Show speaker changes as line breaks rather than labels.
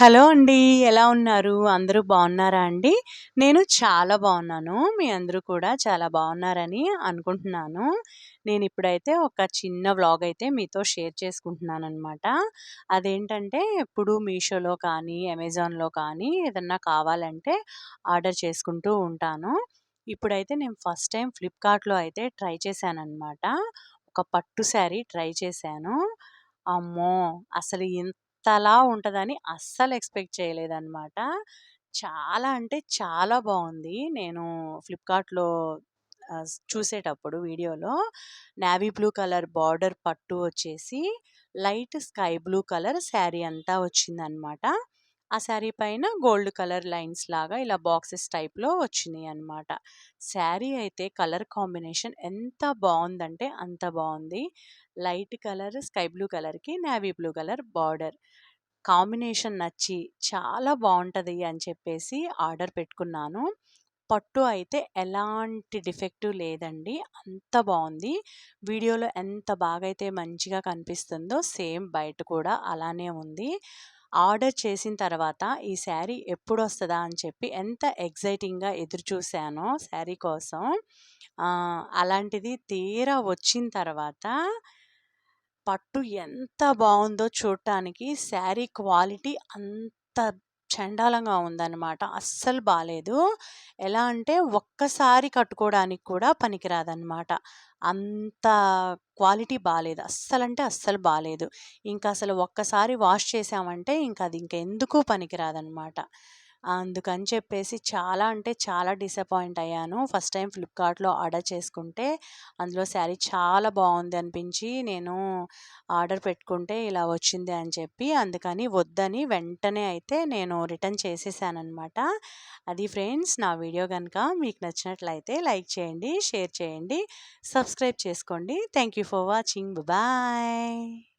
Hello అండి. ఎలా ఉన్నారు? అందరూ బాగున్నారా అండి? నేను చాలా బాగున్నాను. మీ అందరూ కూడా చాలా బాగున్నారని అనుకుంటున్నాను. నేను ఇప్పుడైతే ఒక చిన్న వ్లాగ్ అయితే మీతో షేర్ చేసుకుంటున్నాను అనమాట అదేంటంటే ఎప్పుడు మీషోలో కానీ అమెజాన్లో కానీ ఏదన్నా కావాలంటే ఆర్డర్ చేసుకుంటూ ఉంటాను. ఇప్పుడైతే నేను ఫస్ట్ టైం ఫ్లిప్కార్ట్లో అయితే ట్రై చేశాను అనమాట ఒక పట్టు శారీ ట్రై చేశాను. అమ్మో! అసలు ఇంతలా ఉంటుందని అస్సలు ఎక్స్పెక్ట్ చేయలేదన్నమాట. చాలా అంటే చాలా బాగుంది నేను ఫ్లిప్కార్ట్లో చూసేటప్పుడు వీడియోలో నావీ బ్లూ కలర్ బార్డర్ పట్టు వచ్చేసి light sky blue colour sari అంతా వచ్చిందనమాట ఆ శారీ పైన గోల్డ్ కలర్ లైన్స్ లాగా ఇలా బాక్సెస్ టైప్లో వచ్చినాయి అనమాట శారీ అయితే కలర్ కాంబినేషన్ ఎంత బాగుందంటే అంత బాగుంది. లైట్ కలర్ స్కై బ్లూ కలర్కి navy blue colour border. Combination నచ్చి చాలా బాగుంటుంది అని చెప్పేసి ఆర్డర్ పెట్టుకున్నాను. పట్టు అయితే ఎలాంటి డిఫెక్టివ్ లేదండి. అంత బాగుంది. వీడియోలో ఎంత బాగా అయితే మంచిగా కనిపిస్తుందో సేమ్ బయట కూడా అలానే ఉంది. ఆర్డర్ చేసిన తర్వాత ఈ శారీ ఎప్పుడు వస్తుందా అని చెప్పి ఎంత ఎగ్జైటింగ్గా ఎదురు చూశానో శారీ కోసం అలాంటిది తీరా వచ్చిన తర్వాత పట్టు ఎంత బాగుందో చూడటానికి శారీ క్వాలిటీ అంత చండాలంగా ఉందన్నమాట. అస్సలు బాగాలేదు ఎలా అంటే ఒక్కసారి కట్టుకోవడానికి కూడా పనికిరాదన్నమాట. అంత క్వాలిటీ బాగాలేదు అస్సలు అంటే అస్సలు బాగాలేదు ఇంకా అసలు ఒక్కసారి వాష్ చేసామంటే ఇంకా అది ఇంకా ఎందుకు పనికిరాదన్నమాట. అందుకని చెప్పేసి చాలా అంటే చాలా డిసప్పాయింట్ అయ్యాను. ఫస్ట్ టైం ఫ్లిప్కార్ట్లో ఆర్డర్ చేసుకుంటే అందులో శారీ చాలా బాగుంది అనిపించి నేను ఆర్డర్ పెట్టుకుంటే ఇలా వచ్చింది అని చెప్పి అందుకని వద్దని వెంటనే అయితే నేను రిటర్న్ చేసేసానమాట అది ఫ్రెండ్స్ నా వీడియో కనుక మీకు నచ్చినట్లయితే లైక్ చేయండి షేర్ చేయండి సబ్స్క్రైబ్ చేసుకోండి. Thank you for watching. Bye.